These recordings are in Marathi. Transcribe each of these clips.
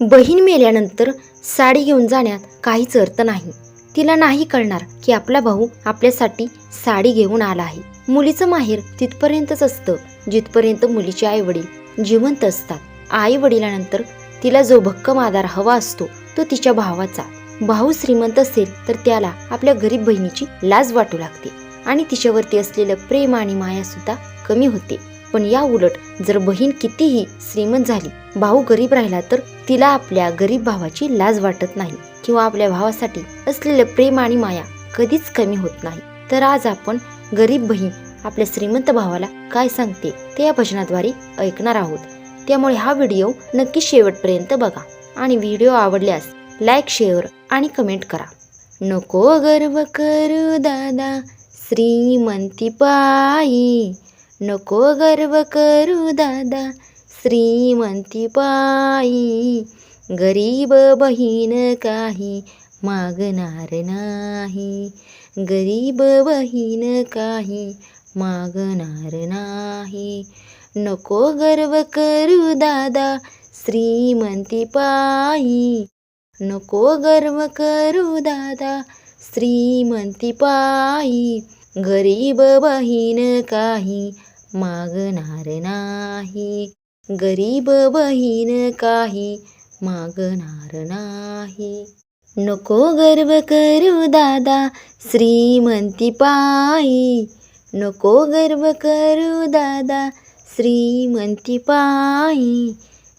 बहीण मेल्यानंतर साडी घेऊन जाण्यात काहीच अर्थ नाही. तिला नाही कळणार की आपला भाऊ आपल्यासाठी साडी घेऊन आला आहे. मुलीचं माहेर तिथपर्यंतच असतं जिथपर्यंत मुलीचे आई वडील जिवंत असतात. आई वडिलानंतर तिला जो भक्कम आधार हवा असतो तो तिच्या भावाचा. भाऊ श्रीमंत असेल तर त्याला आपल्या गरीब बहिणीची लाज वाटू लागते आणि तिच्यावरती असलेलं प्रेम आणि माया सुद्धा कमी होते. पण या उलट जर बहीण कितीही श्रीमंत झाली भाऊ गरीब राहिला तर तिला आपल्या गरीब भावाची लाज वाटत नाही किंवा आपल्या भावासाठी असलेलं प्रेम आणि माया कधीच कमी होत नाही. तर आज आपण गरीब बहीण आपल्या श्रीमंत भावाला काय सांगते ते या भजनाद्वारे ऐकणार आहोत. त्यामुळे हा व्हिडिओ नक्की शेवटपर्यंत बघा आणि व्हिडिओ आवडल्यास लाईक शेअर आणि कमेंट करा. नको गर्व करू दादा श्रीमंती पायी नको गर्व करू दादा. श्रीमंती पायी गरीब बहीण काही मागणार नाही. गरीब बहीण काही मागणार नाही. नको गर्व करू दादा. श्रीमंती पायी नको गर्व करू दादा. श्रीमंती पायी गरीब बहीण काही मागणार नाही. गरीब बहीण काही मागणार नाही. नको गर्व करू दादा श्रीमंती पायी. नको गर्व करू दादा श्रीमंती पायी.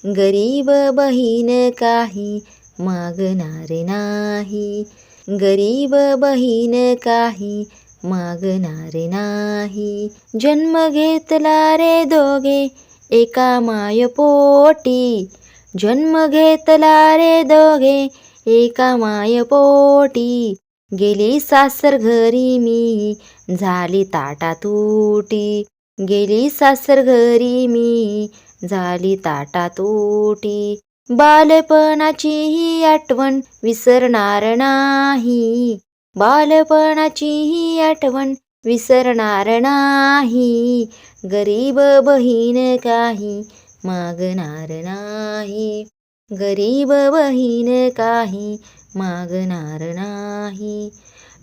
गरीब बहीण काही मागणार नाही. गरीब बहीण काही मागणारे नाही. जन्म घेतला रे दोघे एका मायपोटी. जन्म घेतला रे दोघे एका मायपोटी. गेली सासर घरी मी झाली ताटा तुटी. गेली सासर घरी मी झाली ताटा तुटी. बालपणाची ही आठवण विसरणार नाही. बालपणाची ही आठवण विसरणार नाही. गरीब बहीण काही मागणार नाही. गरीब बहीण काही मागणार नाही.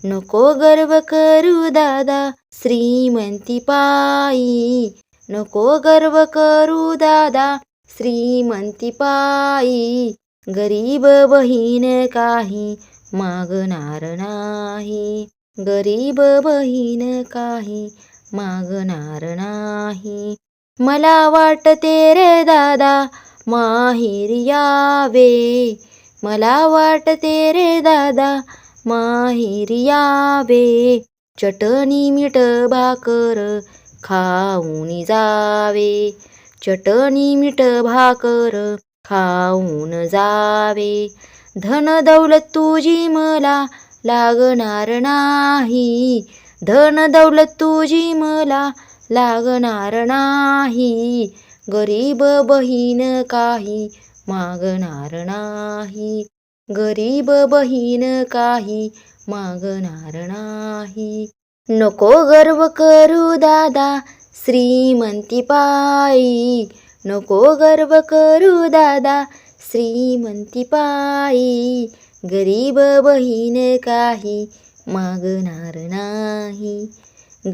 नको गर्व करू दादा श्रीमंती पायी. नको गर्व करू दादा श्रीमंती पायी. गरीब बहीण काही मागणार नाही गरीब बहीण काही मागणार नाही. मला वाटते रे दादा माहीर यावे. मला वाटते रे दादा माहीर यावे. चटणी मीठ भाकर खाऊन जावे. चटणी मीठ भाकर खाऊन जावे. धन दौलत तुझी मला लागणार नाही. धन दौलत तुझी मला लागणार नाही. गरीब बहीण काही मागणार नाही. गरीब बहीण काही मागणार नाही. नको गर्व करू दादा श्रीमंती पायी. नको गर्व करू दादा श्रीमंती पायी गरीब बहीण काही मागणार नाही.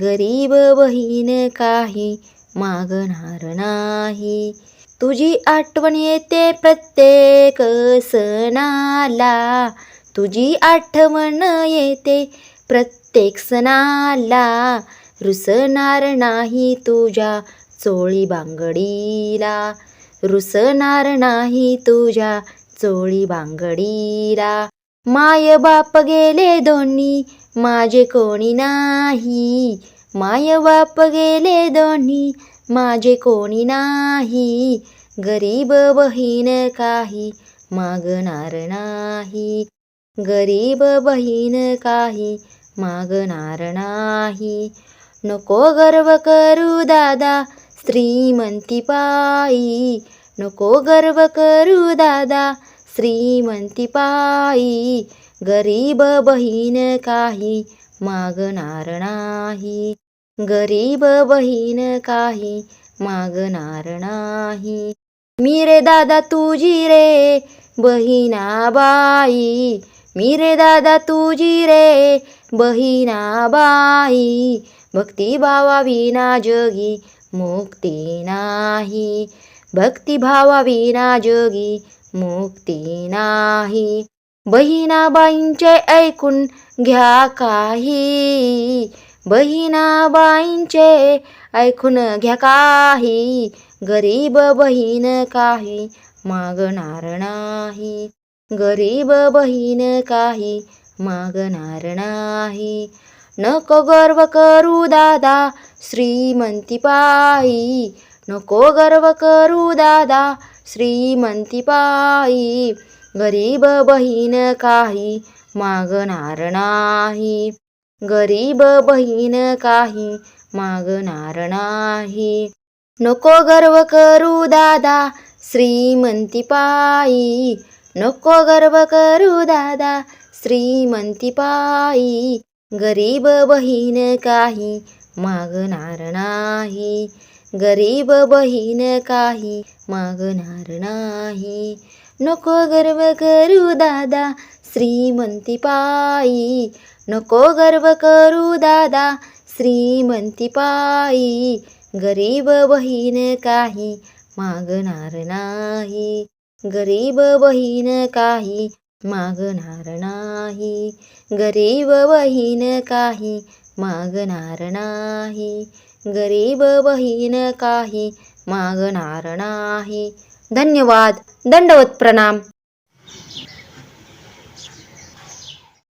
गरीब बहीण काही मागणार नाही. तुझी आठवण येते प्रत्येक सणाला. तुझी आठवण येते प्रत्येक सणाला. रुसणार नाही तुझ्या चोळी बांगडीला. रुसणार नाही तुझ्या चोळी बांगडीला. माय बाप गेले दोन्ही माझे कोणी नाही. माय बाप गेले दोन्ही माझे कोणी नाही. गरीब बहीण काही मागणार नाही. गरीब बहीण काही मागणार नाही. नको गर्व करू दादा श्रीमंती पायी नको गर्व करू दादा. श्रीमंती पायी गरीब बहीण काही मागणार नाही. गरीब बहीण काही मागणार नाही. मी रे दादा तुझी रे बहिणाबाई. मी रे दादा तुझी रे बहिणाबाई. भक्तिभावाविना जगी मुक्ती नाही. भक्तिभावाविना जोगी मुक्ती नाही. बहिणाबाईंचे ऐकून घ्या काही. बहिणाबाईंचे ऐकून घ्या काही. गरीब बहीण काही मागणार नाही. गरीब बहीण काही मागणार नाही. नको गर्व करू दादा श्रीमंती पायी नको गर्व करू दादा श्रीमंती पायी गरीब बहीण काही मागणार नाही. गरीब बहीण काही मागणार नाही. नको गर्व करू दादा श्रीमंती पायी नको गर्व करू दादा श्रीमंती पायी गरीब बहीण काही मागणार नाही. गरीब बहीण काही मागणार नाही. नको गर्व करू दादा श्रीमंती पायी. नको गर्व करू दादा श्रीमंती पायी. गरीब बहीण काही मागणार नाही. गरीब बहीण काही मागणार नाही. गरीब बहीण काही मागणार नाही. गरीब बहीण काही मागणार नाही. धन्यवाद. दंडवत प्रणाम.